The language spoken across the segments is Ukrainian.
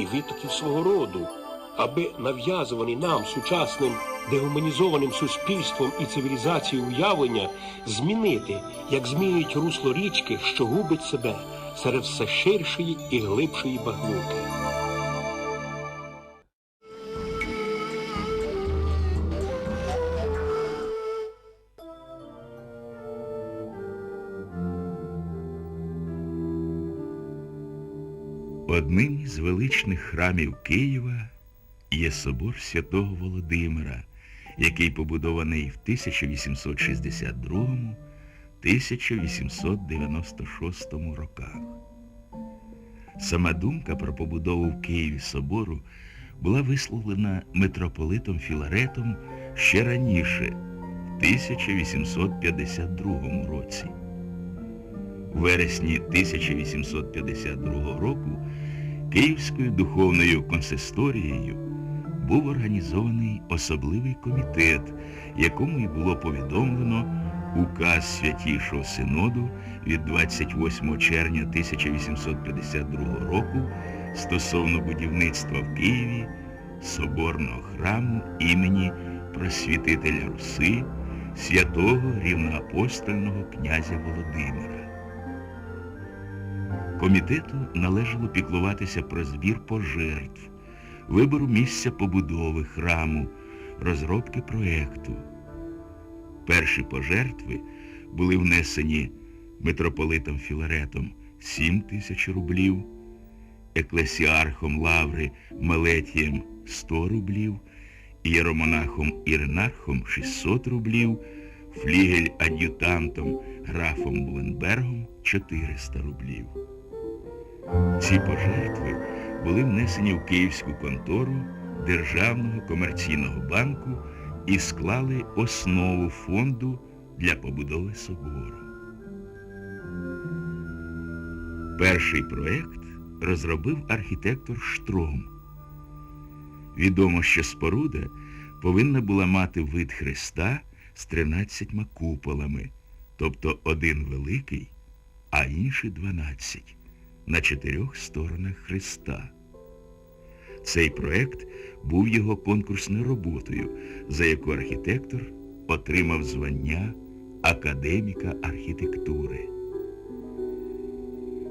і витоків свого роду, аби нав'язувані нам сучасним дегуманізованим суспільством і цивілізацією уявлення змінити, як змінюють русло річки, що губить себе серед все ширшої і глибшої багнюки. Величних храмів Києва є собор святого Володимира, який побудований в 1862-1896 роках. Сама думка про побудову в Києві собору була висловлена митрополитом Філаретом ще раніше, в 1852 році. У вересні 1852 року Київською духовною консисторією був організований особливий комітет, якому й було повідомлено указ Святішого Синоду від 28 червня 1852 року стосовно будівництва в Києві соборного храму імені Просвітителя Руси, святого рівноапостольного князя Володимира. Комітету належало піклуватися про збір пожертв, вибору місця побудови храму, розробки проєкту. Перші пожертви були внесені митрополитом Філаретом 7 тисяч рублів, еклесіархом Лаври Мелетієм 100 рублів, ієромонахом Іринархом 600 рублів, флігель-ад'ютантом графом Буленбергом 400 рублів. Ці пожертви були внесені в Київську контору Державного комерційного банку і склали основу фонду для побудови собору. Перший проєкт розробив архітектор Штром. Відомо, що споруда повинна була мати вид Христа з 13 куполами, тобто один великий, а інший 12 на чотирьох сторонах Христа. Цей проект був його конкурсною роботою, за яку архітектор отримав звання академіка архітектури.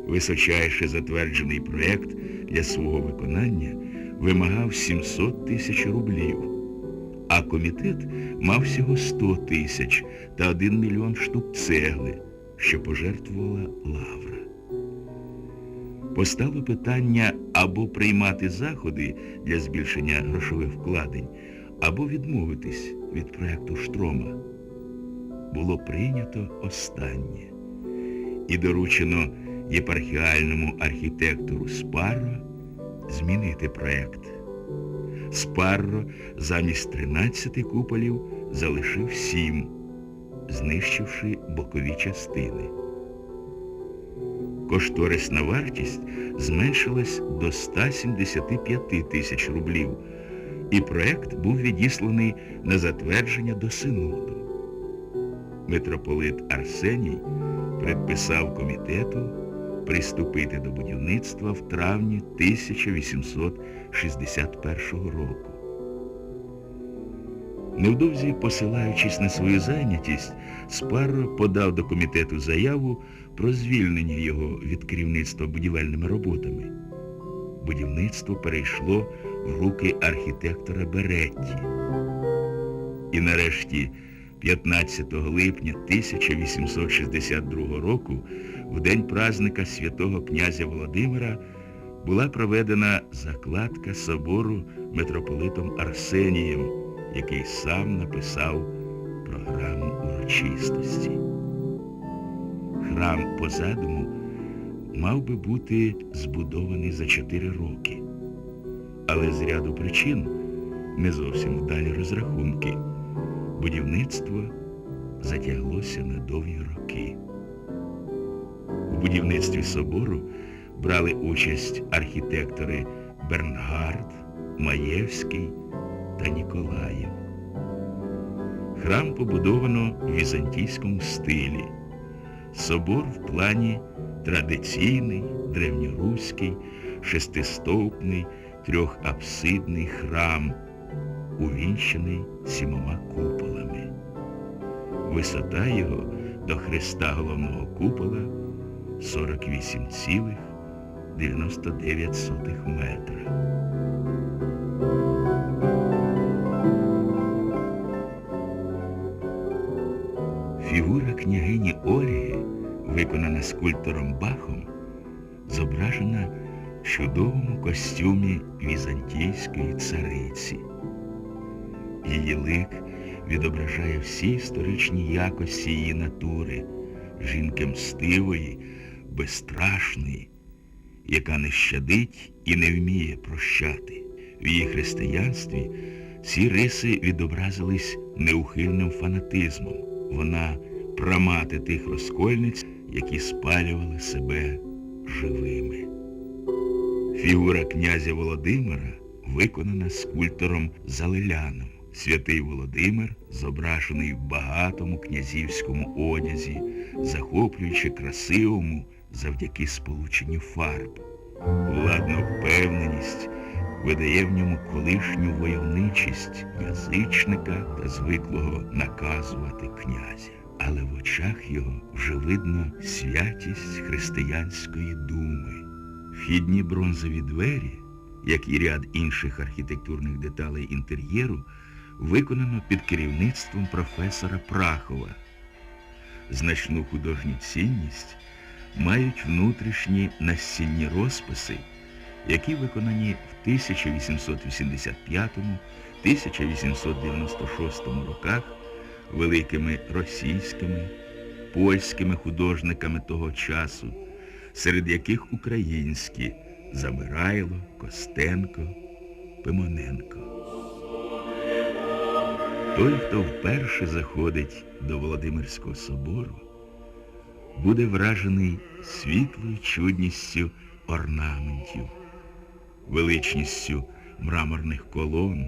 Височайше затверджений проект для свого виконання вимагав 700 тисяч рублів, а комітет мав всього 100 тисяч та 1 мільйон штук цегли, що пожертвувала лавра. Постало питання або приймати заходи для збільшення грошових вкладень, або відмовитись від проєкту Штрома. Було прийнято останнє і доручено єпархіальному архітектору Спарро змінити проєкт. Спарро замість 13 куполів залишив 7, знищивши бокові частини. Кошторисна вартість зменшилась до 175 тисяч рублів, і проект був відісланий на затвердження до Синоду. Митрополит Арсеній предписав комітету приступити до будівництва в травні 1861 року. Невдовзі, посилаючись на свою зайнятість, Спарро подав до комітету заяву про звільнення його від керівництва будівельними роботами. Будівництво перейшло в руки архітектора Беретті. І нарешті 15 липня 1862 року, в день празника святого князя Володимира, була проведена закладка собору митрополитом Арсенієм, який сам написав програму урочистості. Храм по задуму мав би бути збудований за чотири роки. Але з ряду причин не зовсім вдалі розрахунки. Будівництво затяглося на довгі роки. У будівництві собору брали участь архітектори Бернгард, Маєвський та Ніколаєв. Храм побудовано в візантійському стилі. Собор в плані традиційний, древньоруський, шестистовпний, трьохапсидний храм, увінчений сімома куполами. Висота його до хреста головного купола 48,99 метра. Княгині Ольги, виконана скульптором Бахом, зображена в чудовому костюмі візантійської цариці. Її лик відображає всі історичні якості її натури, жінки мстивої, безстрашної, яка не щадить і не вміє прощати. В її християнстві ці риси відобразились неухильним фанатизмом. Вона прамати тих розкольниць, які спалювали себе живими. Фігура князя Володимира виконана скульптором Залеляном. Святий Володимир зображений в багатому князівському одязі, захоплюючи красивому завдяки сполученню фарб. Владна впевненість видає в ньому колишню войовничість язичника та звиклого наказувати князя. Але в очах його вже видно святість християнської думи. Вхідні бронзові двері, як і ряд інших архітектурних деталей інтер'єру, виконано під керівництвом професора Прахова. Значну художню цінність мають внутрішні настінні розписи, які виконані в 1885-1896 роках великими російськими, польськими художниками того часу, серед яких українські Замирайло, Костенко, Пимоненко. Той, хто вперше заходить до Володимирського собору, буде вражений світлою чудністю орнаментів, величністю мраморних колон,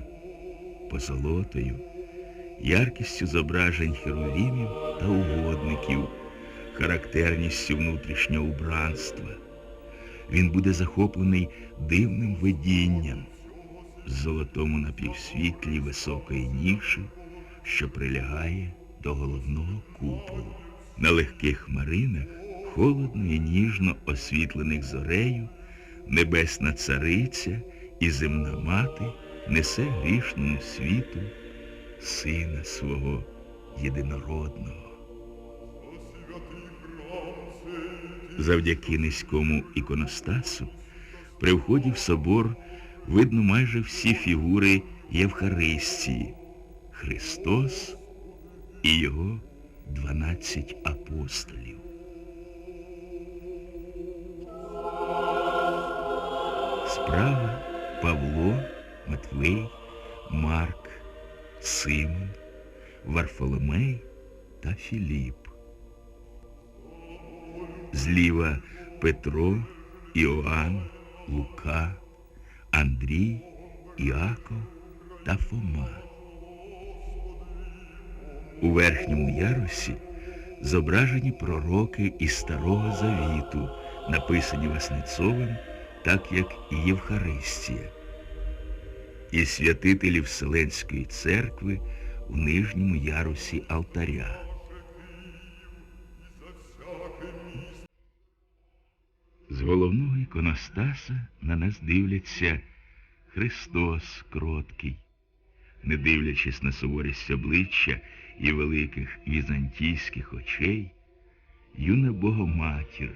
позолотою, яркістю зображень херувімів та угодників, характерністю внутрішнього убранства. Він буде захоплений дивним видінням в золотому напівсвітлі високої ніші, що прилягає до головного куполу. На легких маринах, холодно і ніжно освітлених зорею, небесна цариця і земна мати несе грішному світу сина свого єдинородного. Завдяки низькому іконостасу при вході в собор видно майже всі фігури Євхаристії, Христос і його дванадцять апостолів. Справа Павло, Матвей, Марк, Симон, Варфоломей та Філіп. Зліва Петро, Іоанн, Лука, Андрій, Іаков та Фома. У верхньому ярусі зображені пророки із Старого Завіту, написані Васнецовим, так як і Євхаристія, і святителі Вселенської церкви у нижньому ярусі алтаря. З головного іконостаса на нас дивляться Христос кроткий, не дивлячись на суворість обличчя і великих візантійських очей, юна Богоматір,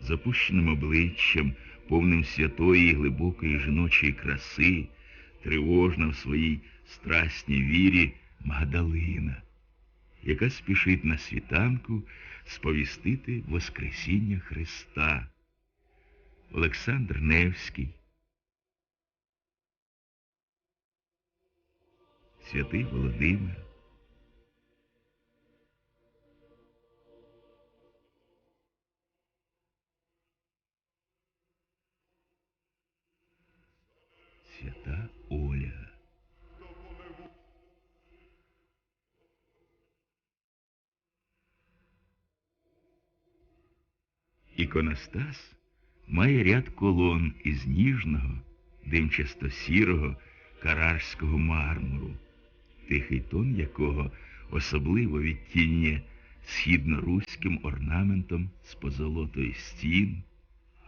з опущеним обличчям, повним святої і глибокої жіночої краси, тривожна в своїй страсній вірі Магдалина, яка спішить на світанку сповістити Воскресіння Христа. Олександр Невський, святий Володимир. Свята Іконостас має ряд колон із ніжного, димчасто-сірого карарського мармуру, тихий тон якого особливо відтінює східноруським орнаментом з позолотою стін,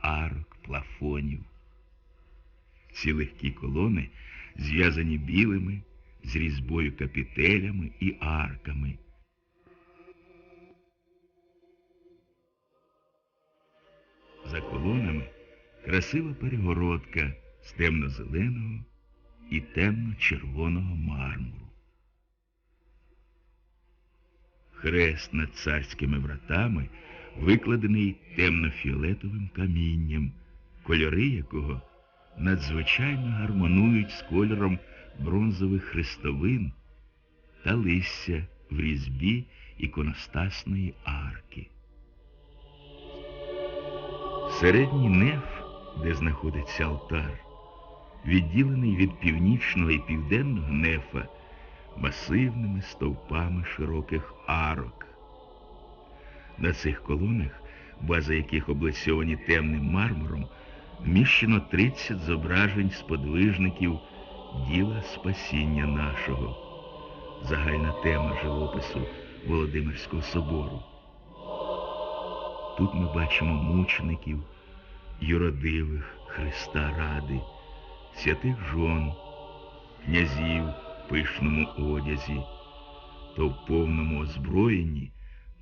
арок, плафонів. Ці легкі колони зв'язані білими з різьбою капітелями і арками. Красива перегородка з темно-зеленого і темно-червоного мармуру. Хрест над царськими вратами викладений темно-фіолетовим камінням, кольори якого надзвичайно гармонують з кольором бронзових хрестовин та листя в різьбі іконостасної арки. Середній неф, де знаходиться алтар, відділений від північного і південного нефа масивними стовпами широких арок. На цих колонах, база яких облицьовані темним мармуром, вміщено 30 зображень сподвижників діла спасіння нашого. Загальна тема живопису Володимирського собору. Тут ми бачимо мучеників, юродивих Христа Ради, святих жон, князів в пишному одязі, то в повному озброєнні,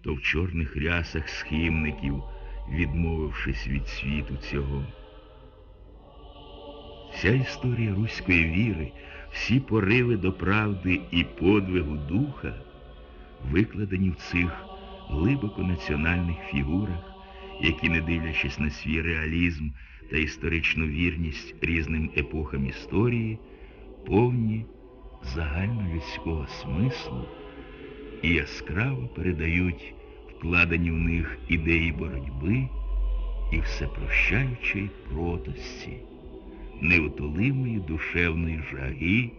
то в чорних рясах схимників, відмовившись від світу цього. Вся історія руської віри, всі пориви до правди і подвигу духа викладені в цих глибоко національних фігурах, які, не дивлячись на свій реалізм та історичну вірність різним епохам історії, повні загальнолюдського смислу і яскраво передають вкладені в них ідеї боротьби і всепрощаючої кротості, неутолимої душевної жаги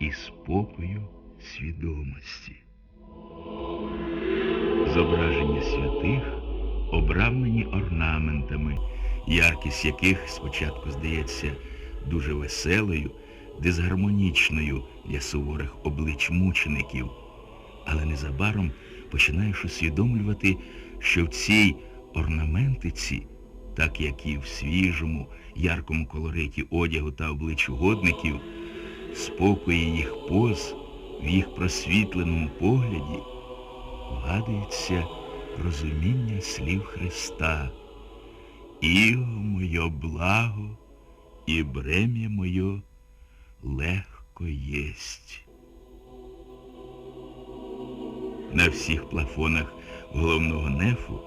і спокою свідомості. Зображення святих обрамлені орнаментами, яркість яких спочатку здається дуже веселою, дисгармонічною для суворих облич мучеників, але незабаром починаєш усвідомлювати, що в цій орнаментиці, так як і в свіжому, яркому колориті одягу та облич угодників, спокої їх поз в їх просвітленому погляді вгадується розуміння слів Христа. Іго моє благо і брем'я моє легко єсть. На всіх плафонах головного нефу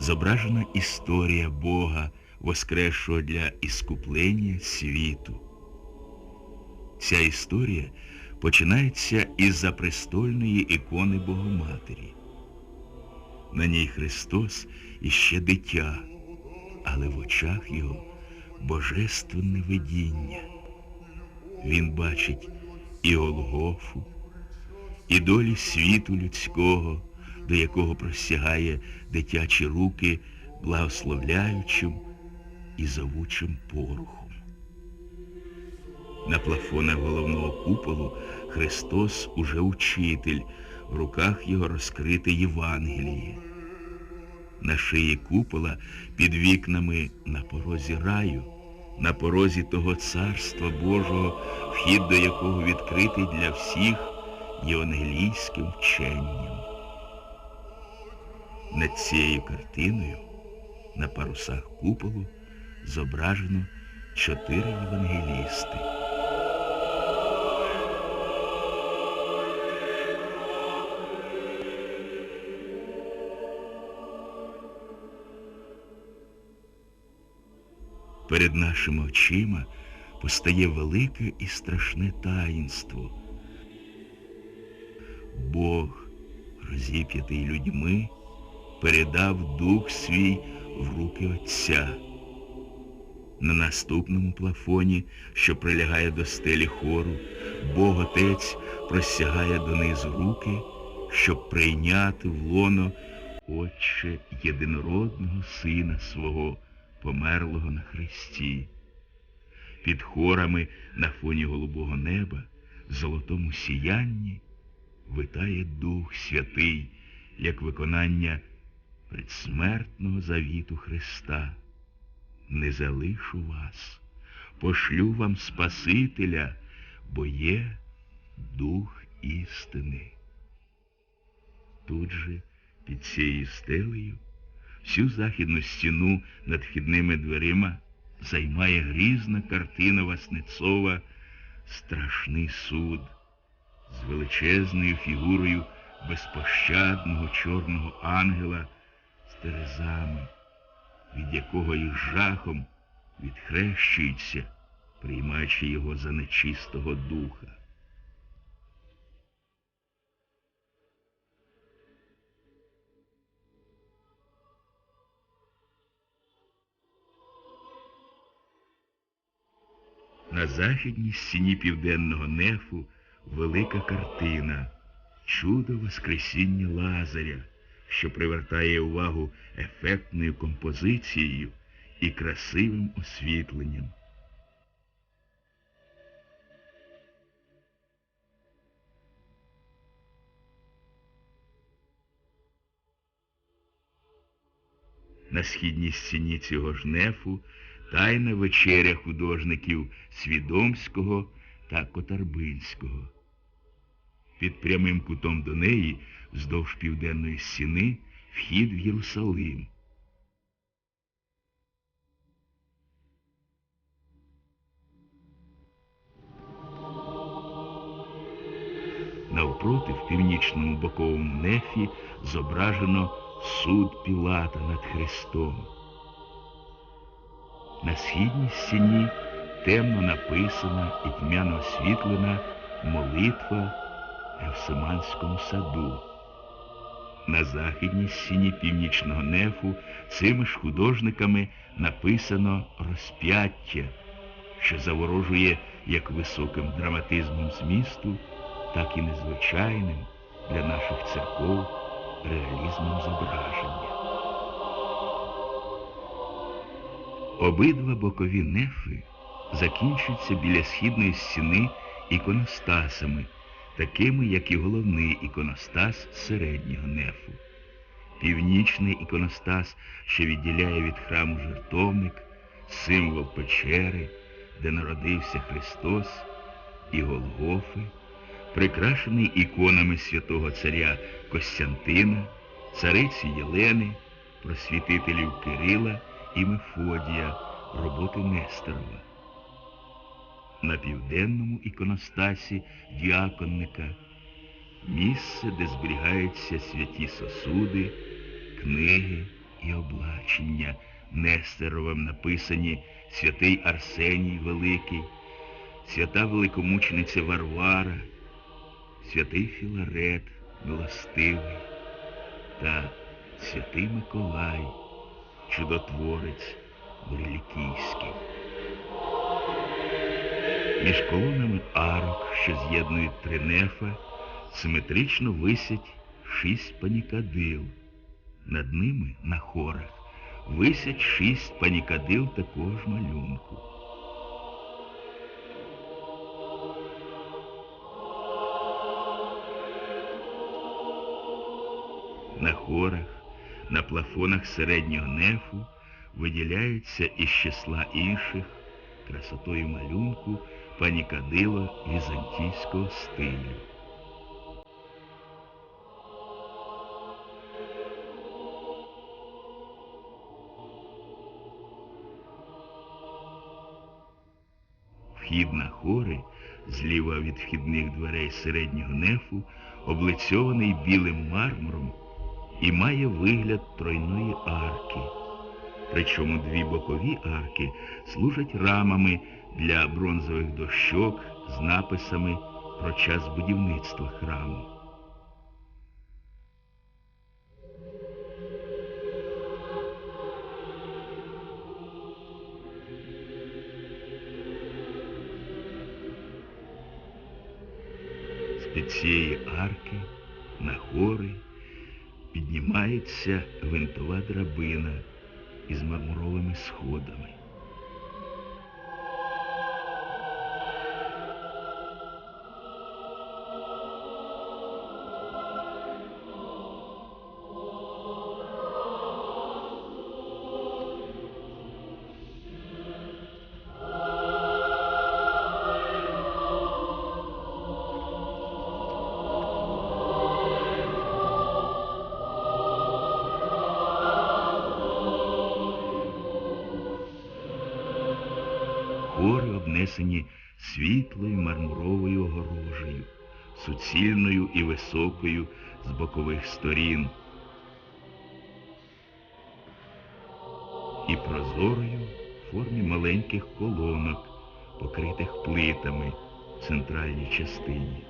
зображена історія Бога, воскресшого для іскуплення світу. Ця історія починається із запрестольної ікони Богоматері. На ній Христос іще дитя, але в очах його божественне видіння. Він бачить і Голгофу, і долі світу людського, до якого простягає дитячі руки, благословляючим і зовучим порухом. На плафонах головного куполу Христос уже учитель, в руках його розкрите Євангеліє. На шиї купола під вікнами на порозі раю, на порозі того царства Божого, вхід до якого відкритий для всіх євангелійським вченням. Над цією картиною на парусах куполу зображено чотири євангелісти. Перед нашими очима постає велике і страшне таїнство. Бог, розіп'ятий людьми, передав дух свій в руки Отця. На наступному плафоні, що прилягає до стелі хору, Бог Отець простягає донизу руки, щоб прийняти в лоно Отче єдинородного Сина свого, померлого на хресті. Під хорами на фоні голубого неба, в золотому сіянні, витає Дух Святий, як виконання предсмертного завіту Христа. Не залишу вас, пошлю вам Спасителя, бо є Дух істини. Тут же, під цією стелею, всю західну стіну над вхідними дверима займає грізна картина Васнецова Страшний суд з величезною фігурою безпощадного чорного ангела з терезами, від якого із жахом відхрещується, приймаючи його за нечистого духа. На західній стіні південного нефу велика картина Чудо Воскресіння Лазаря, що привертає увагу ефектною композицією і красивим освітленням. На східній стіні цього ж нефу тайна вечеря художників Свідомського та Котарбинського. Під прямим кутом до неї, вздовж південної стіни, вхід в Єрусалим. Навпроти в північному боковому нефі зображено суд Пілата над Христом. На східній стіні темно написана і тьмяно освітлена молитва Евсиманському саду. На західній стіні північного нефу цими ж художниками написано розп'яття, що заворожує як високим драматизмом змісту, так і незвичайним для наших церков реалізмом зображення. Обидва бокові нефи закінчуються біля східної стіни іконостасами, такими, як і головний іконостас середнього нефу. Північний іконостас, що відділяє від храму жертовник, символ печери, де народився Христос, і Голгофи, прикрашений іконами святого царя Костянтина, цариці Єлени, просвітителів Кирила і Мефодія, роботи Несторова. На південному іконостасі діаконника місце, де зберігаються святі сосуди, книги і облачення, Нестеровим написані святий Арсеній Великий, свята великомучениця Варвара, святий Філарет Милостивий та святий Миколай, чудотворець Брилікійський. Між колонами арок, що з'єднують три нефа, симетрично висять шість панікадил. Над ними, на хорах, висять шість панікадил такого ж малюнку. На хорах, на плафонах середнього нефу виділяються із числа інших красотою малюнку панікадило візантійського стилю. Вхід на хори, зліва від вхідних дверей середнього нефу, облицьований білим мармуром і має вигляд тройної арки. Причому дві бокові арки служать рамами для бронзових дощок з написами про час будівництва храму. З під цієї арки на гори піднімається винтова драбина із мармуровими сходами. Високою з бокових сторін. І прозорою в формі маленьких колонок, покритих плитами в центральній частині.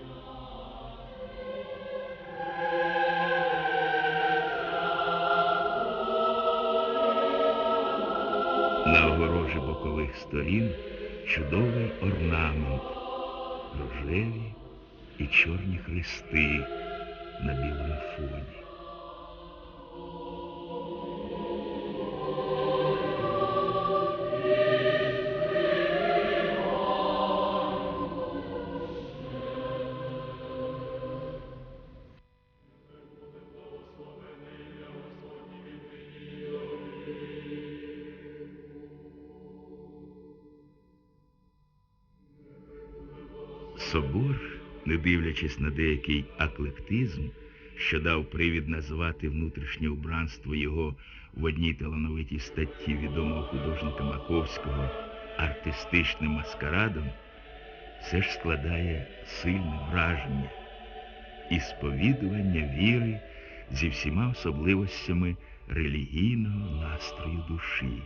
На огорожі бокових сторін чудовий орнамент, рожеві і чорні хрести на білому фоні. Собор, не дивлячись на деякий аклектизм, що дав привід назвати внутрішнє убранство його в одній талановитій статті відомого художника Маковського артистичним маскарадом, все ж складає сильне враження і сповідування віри зі всіма особливостями релігійного настрою душі.